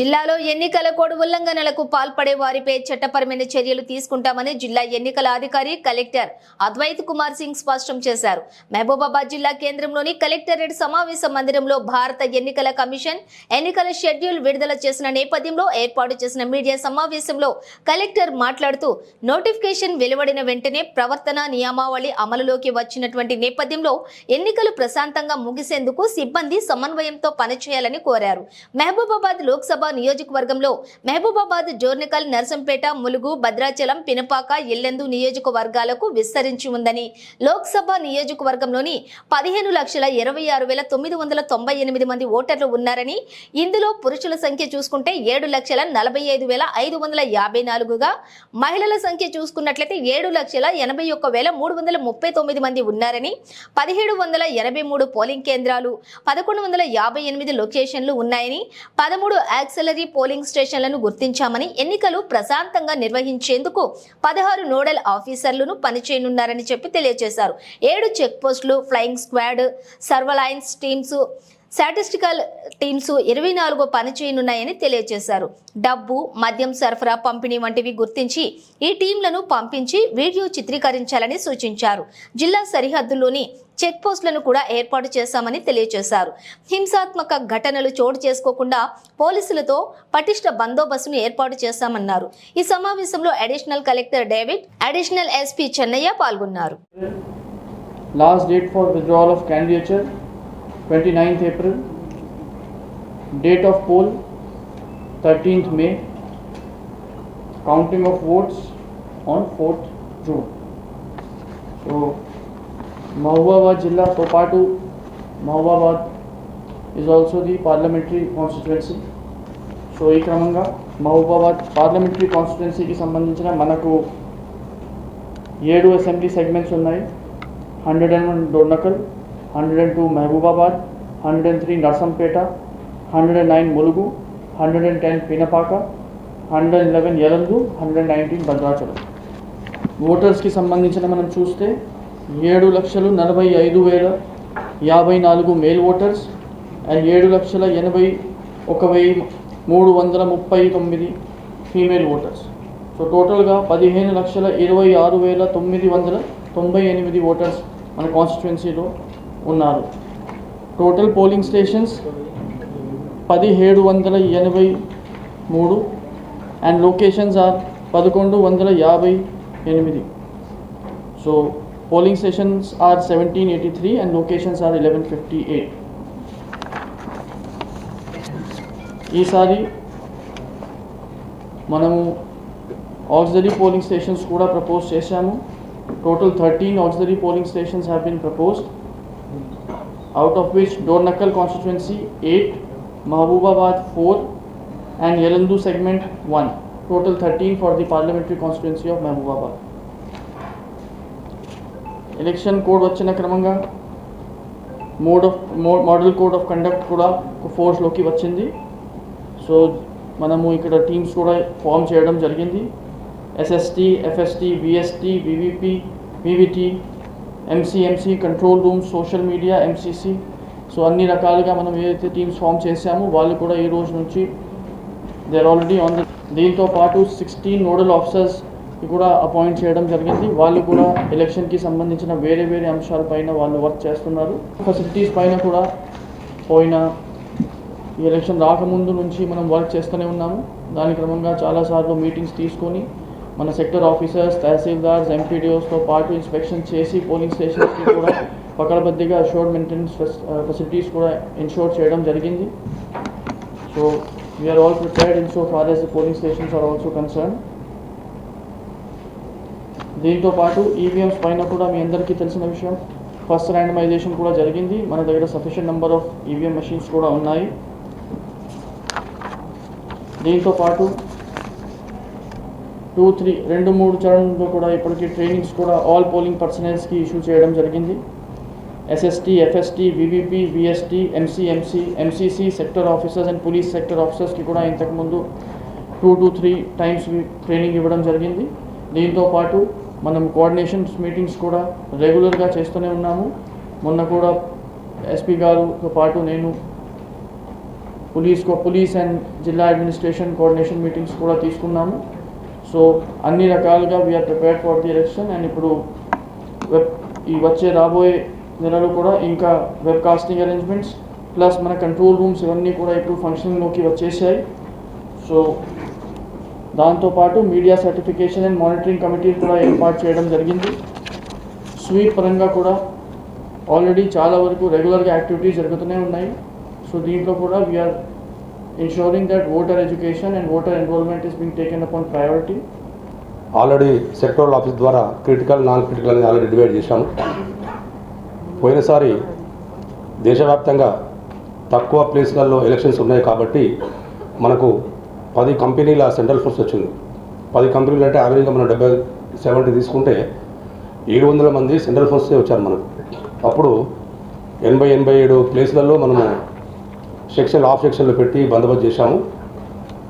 జిల్లాలో ఎన్నికల కోడ్ ఉల్లంఘనలకు పాల్పడే వారిపై చట్టపరమైన చర్యలు తీసుకుంటామని జిల్లా ఎన్నికల అధికారి కలెక్టర్ అద్వైత్ కుమార్ సింగ్ స్పష్టం చేశారు. మహబూబాబాద్ జిల్లా కేంద్రంలోని కలెక్టరేట్ సమావేశ మందిరంలో భారత ఎన్నికల కమిషన్ ఎన్నికల షెడ్యూల్ విడుదల చేసిన నేపథ్యంలో ఏర్పాటు చేసిన మీడియా సమావేశంలో కలెక్టర్ మాట్లాడుతూ నోటిఫికేషన్ వెలువడిన వెంటనే ప్రవర్తన నియమావళి అమలులోకి వచ్చినటువంటి నేపథ్యంలో ఎన్నికలు ప్రశాంతంగా ముగిసేందుకు సిబ్బంది సమన్వయంతో పనిచేయాలని కోరారు. మహబూబాబాద్ లోక్సభ నియోజకవర్గంలో మహబూబాబాద్ జోర్నికల్ నర్సంపేట ములుగు భద్రాచలం పినపాక ఇల్లెందు నియోజకవర్గాలకు విస్తరించి ఉందని లోక్సభ నియోజకవర్గంలోని పదిహేను లక్షల ఇరవై ఆరు వేల తొమ్మిది వందల తొంభై ఎనిమిది మంది ఓటర్లు ఉన్నారని ఇందులో పురుషుల సంఖ్య చూసుకుంటే ఏడు లక్షల నలభై ఐదు వేల ఐదు వందల యాభై నాలుగుగా మహిళల సంఖ్య చూసుకున్నట్లయితే ఏడు లక్షల ఎనభై ఒక్క వేల మూడు వందల ముప్పై తొమ్మిది మంది ఉన్నారని పదిహేడు వందల ఎనభై మూడు పోలింగ్ కేంద్రాలు పదకొండు వందల యాభై ఎనిమిది లొకేషన్లు ఉన్నాయని పదమూడు యాక్సలరీ పోలింగ్ స్టేషన్లను గుర్తించామని ఎన్నికలు ప్రశాంతంగా నిర్వహించేందుకు పదహారు నోడల్ ఆఫీసర్లను పనిచేయనున్నారని చెప్పి తెలియజేశారు. ఏడు చెక్ పోస్టులు flying squad surveillance teams statistical teams ఇరవై నాలుగు పనిచేయనున్నాయని తెలియజేశారు. డబ్బు మద్యం సరఫరా పంపిణీ వంటివి గుర్తించి ఈ టీంలను పంపించి వీడియో చిత్రీకరించాలని సూచించారు. జిల్లా సరిహద్దుల్లోని చెక్ పోస్టులను కూడా ఏర్పాటు చేశామని తెలియజేశారు. హింసాత్మక ఘటనలు చోటు చేసుకోకుండా పోలీసులతో పటిష్ట బందోబస్తును ఏర్పాటు చేశామన్నారు. ఈ సమావేశంలో additional collector David additional SP Chennaiah పాల్గొన్నారు. Last date for withdrawal of candidature 29th April. Date of poll 13th May. Counting of votes on 4th June. So Mahbubabad Jilla తో పాటు Mahbubabad is also the parliamentary constituency. So ఈ క్రమంగా Mahabubabad parliamentary కాన్స్టిట్యున్సీకి సంబంధించిన మనకు ఏడు assembly segments ఉన్నాయి hundred and one Dornakal hundred and two Mahbubabad hundred and three Narsampet hundred and nine Mulugu hundred and ten Pinapaka hundred and eleven Yellandu hundred and nineteen Bhadrachalam. ఓటర్స్కి సంబంధించిన మనం చూస్తే ఏడు లక్షలు నలభై ఐదు వేల యాభై నాలుగు మేల్ ఓటర్స్ అండ్ ఏడు లక్షల ఎనభై ఒక వెయ్యి మూడు వందల ముప్పై తొమ్మిది ఫీమేల్ ఓటర్స్ సో టోటల్గా పదిహేను లక్షల ఇరవై ఆరు వేల తొమ్మిది వందల తొంభై ఎనిమిది ఓటర్స్ మన కాన్స్టిట్యున్సీలో ఉన్నారు. టోటల్ పోలింగ్ స్టేషన్స్ పదిహేడు వందల ఎనభై మూడు అండ్ లొకేషన్స్ ఆర్ పదకొండు వందల యాభై ఎనిమిది. So polling stations are seventeen eighty three and locations are eleven fifty eight ఈసారి మనము ఆక్సిలరీ పోలింగ్ స్టేషన్స్ కూడా ప్రపోజ్ చేశాము. Total thirteen auxiliary polling stations have been proposed out of which Dornakal constituency 8, Mahbubabad 4 and Yalandu segment 1. Total 13 for the parliamentary constituency of Mahbubabad. Election code వచ్చిన క్రమంగా mode of model code of conduct కూడా ఫోర్స్లోకి వచ్చింది so మనము ఇక్కడ teams కూడా form చేయడం జరిగింది SST FST VST VVP VVT MCMC control room social media MCC so అన్ని రకాలుగా మనం ఏదైతే టీమ్స్ ఫామ్ చేశామో వాళ్ళు కూడా ఈ రోజు నుంచి they are already on the దీంతో పాటు సిక్స్టీన్ నోడల్ ఆఫీసర్స్ కూడా అపాయింట్ చేయడం జరిగింది. వాళ్ళు కూడా ఎలక్షన్కి సంబంధించిన వేరే వేరే అంశాలపైన వాళ్ళు వర్క్ చేస్తున్నారు. ఫెసిలిటీస్ పైన కూడా పోయిన ఈ ఎలక్షన్ రాకముందు నుంచి మనం వర్క్ చేస్తూనే ఉన్నాము. దాని క్రమంగా చాలాసార్లు మీటింగ్స్ తీసుకొని మన సెక్టర్ ఆఫీసర్స్ తహసీల్దార్స్ ఎంపీడీఓస్తో పాటు ఇన్స్పెక్షన్ చేసి పోలింగ్ స్టేషన్స్కి కూడా పకడబద్దిగా అష్యూర్డ్ మెయింటెనెన్స్ ఫెసిలిటీస్ కూడా ఇన్షూర్ చేయడం జరిగింది. So we're all prepared in so far as the polling stations are also concern దీంతో పాటు ఈవీఎంస్ పైన కూడా మీ అందరికీ తెలిసిన విషయం ఫస్ట్ ర్యాండమైజేషన్ కూడా జరిగింది. మన దగ్గర sufficient number of EVM machines కూడా ఉన్నాయి. దీంతో పాటు టూ త్రీ రెండు మూడు చరణంలో కూడా ఇప్పటికీ ట్రైనింగ్స్ కూడా ఆల్ పోలింగ్ పర్సనల్స్కి ఇష్యూ చేయడం జరిగింది. SST FST VVP VST MCMC MCC sector officers and police sector ఆఫీసర్స్కి కూడా ఇంతకుముందు two to three times training ఇవ్వడం జరిగింది. దీంతో పాటు మనం కోఆర్డినేషన్స్ మీటింగ్స్ కూడా రెగ్యులర్గా చేస్తూనే ఉన్నాము. మొన్న కూడా ఎస్పీ గారుతో పాటు నేను పోలీస్ కో పోలీస్ అండ్ జిల్లా అడ్మినిస్ట్రేషన్ కోఆర్డినేషన్ మీటింగ్స్ కూడా తీసుకున్నాము. సో అన్ని రకాలుగా we're prepared for the election and ఇప్పుడు వెబ్ ఈ వచ్చే రాబోయే నెలలో కూడా ఇంకా వెబ్ కాస్టింగ్ అరేంజ్మెంట్స్ ప్లస్ మన కంట్రోల్ రూమ్స్ ఇవన్నీ కూడా ఇప్పుడు ఫంక్షన్లోకి వచ్చేసాయి. సో దాంతోపాటు media certification and monitoring committee కూడా ఏర్పాటు చేయడం జరిగింది. స్వీప్ పరంగా కూడా ఆల్రెడీ చాలా వరకు రెగ్యులర్గా యాక్టివిటీస్ జరుగుతూనే ఉన్నాయి. సో దీంట్లో కూడా we're ensuring that voter education and voter enrollment is being taken upon priority. Already sectoral office ద్వారా క్రిటికల్ నాన్ క్రిటికల్ అనేది ఆల్రెడీ డివైడ్ చేశాను పోయినసారి దేశవ్యాప్తంగా తక్కువ ప్లేస్లలో ఎలక్షన్స్ ఉన్నాయి కాబట్టి మనకు పది కంపెనీల సెంట్రల్ ఫోర్స్ వచ్చింది. పది కంపెనీలు అంటే యావరేజ్గా మనం డెబ్బై సెవెంటీ తీసుకుంటే ఏడు వందల మంది సెంట్రల్ ఫోర్సే వచ్చారు మనకు. అప్పుడు ఎనభై ఎనభై ఏడు ప్లేస్లలో మనము సెక్షన్ ఆఫ్ సెక్షన్లు పెట్టి బందోబస్తు చేశాము.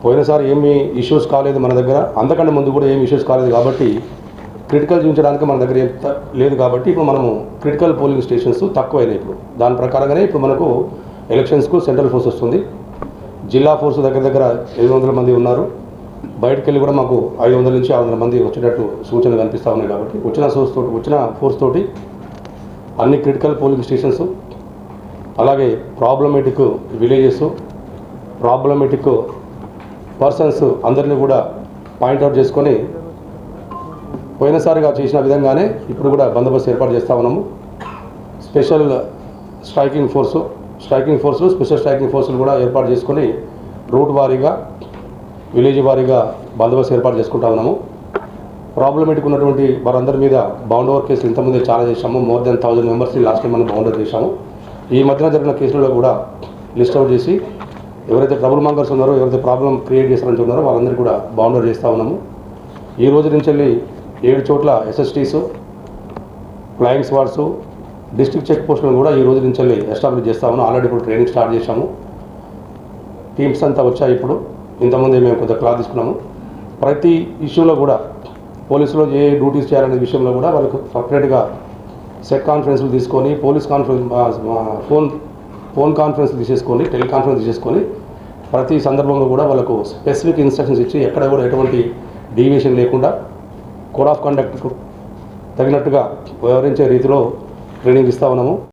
పోయినసారి ఏమి ఇష్యూస్ కాలేదు మన దగ్గర. అంతకంటే ముందు కూడా ఏమి ఇష్యూస్ కాలేదు కాబట్టి క్రిటికల్ చూపించడానికి మన దగ్గర ఏం లేదు కాబట్టి ఇప్పుడు మనము క్రిటికల్ పోలింగ్ స్టేషన్స్ తక్కువైనాయి ఇప్పుడు. దాని ప్రకారంగానే ఇప్పుడు మనకు ఎలక్షన్స్కు సెంట్రల్ ఫోర్స్ వస్తుంది. జిల్లా ఫోర్స్ దగ్గర దగ్గర ఎనిమిది వందల మంది ఉన్నారు. బయటకు వెళ్ళి కూడా మాకు ఐదు వందల నుంచి ఆరు వందల మంది వచ్చేటట్టు సూచనలు కనిపిస్తూ ఉన్నాయి కాబట్టి వచ్చిన సోర్స్ తోటి వచ్చిన ఫోర్స్ తోటి అన్ని క్రిటికల్ పోలింగ్ స్టేషన్స్ అలాగే ప్రాబ్లమేటిక్ విలేజెస్ ప్రాబ్లమేటిక్ పర్సన్స్ అందరినీ కూడా పాయింట్అవుట్ చేసుకొని పోయినసారిగా చేసిన విధంగానే ఇప్పుడు కూడా బందోబస్తు ఏర్పాటు చేస్తూ ఉన్నాము. స్పెషల్ స్ట్రైకింగ్ ఫోర్సు స్ట్రైకింగ్ ఫోర్సులు స్పెషల్ స్ట్రైకింగ్ ఫోర్సులు కూడా ఏర్పాటు చేసుకొని రూట్ వారీగా విలేజ్ వారీగా బందోబస్తు ఏర్పాటు చేసుకుంటా ఉన్నాము. ప్రాబ్లమేటిక్ ఉన్నటువంటి వారందరి మీద బౌండ్ ఓవర్ కేసులు ఇంతకుముందే చాలా చేశాము. మోర్ దెన్ థౌజండ్ మెంబర్స్ని లాస్ట్ టైం మనం బౌండర్ చేశాము. ఈ మధ్యన జరిగిన కేసులలో కూడా లిస్ట్ అవుట్ చేసి ఎవరైతే ట్రబుల్ మంగర్స్ ఉన్నారో ఎవరైతే ప్రాబ్లం క్రియేట్ చేస్తారని ఉన్నారో వాళ్ళందరూ కూడా బౌండర్ చేస్తూ ఉన్నాము. ఈ రోజు నుంచి వెళ్ళి ఏడు చోట్ల SSTs flying squads district check పోస్టులను కూడా ఈ రోజు నుంచి వెళ్ళి ఎస్టాబ్లిష్ చేస్తా ఉన్నాం ఆల్రెడీ ఇప్పుడు ట్రైనింగ్ స్టార్ట్ చేశాము. టీమ్స్ అంతా వచ్చాయి ఇప్పుడు. ఇంతకుముందు మేము కొంత క్లాత్ తీసుకున్నాము. ప్రతి ఇష్యూలో కూడా పోలీసులో ఏ డ్యూటీస్ చేయాలనే విషయంలో కూడా వాళ్ళకు సపరేట్గా సెట్ కాన్ఫరెన్స్లు తీసుకొని police conference phone phone conference తీసేసుకొని టెలికాన్ఫరెన్స్ తీసేసుకొని ప్రతి సందర్భంలో కూడా వాళ్ళకు స్పెసిఫిక్ ఇన్స్ట్రక్షన్స్ ఇచ్చి ఎక్కడ కూడా ఎటువంటి డీవియేషన్ లేకుండా కోడ్ ఆఫ్ కండక్ట్కు తగినట్టుగా వ్యవహరించే రీతిలో ట్రైనింగ్ ఇస్తా ఉన్నాము.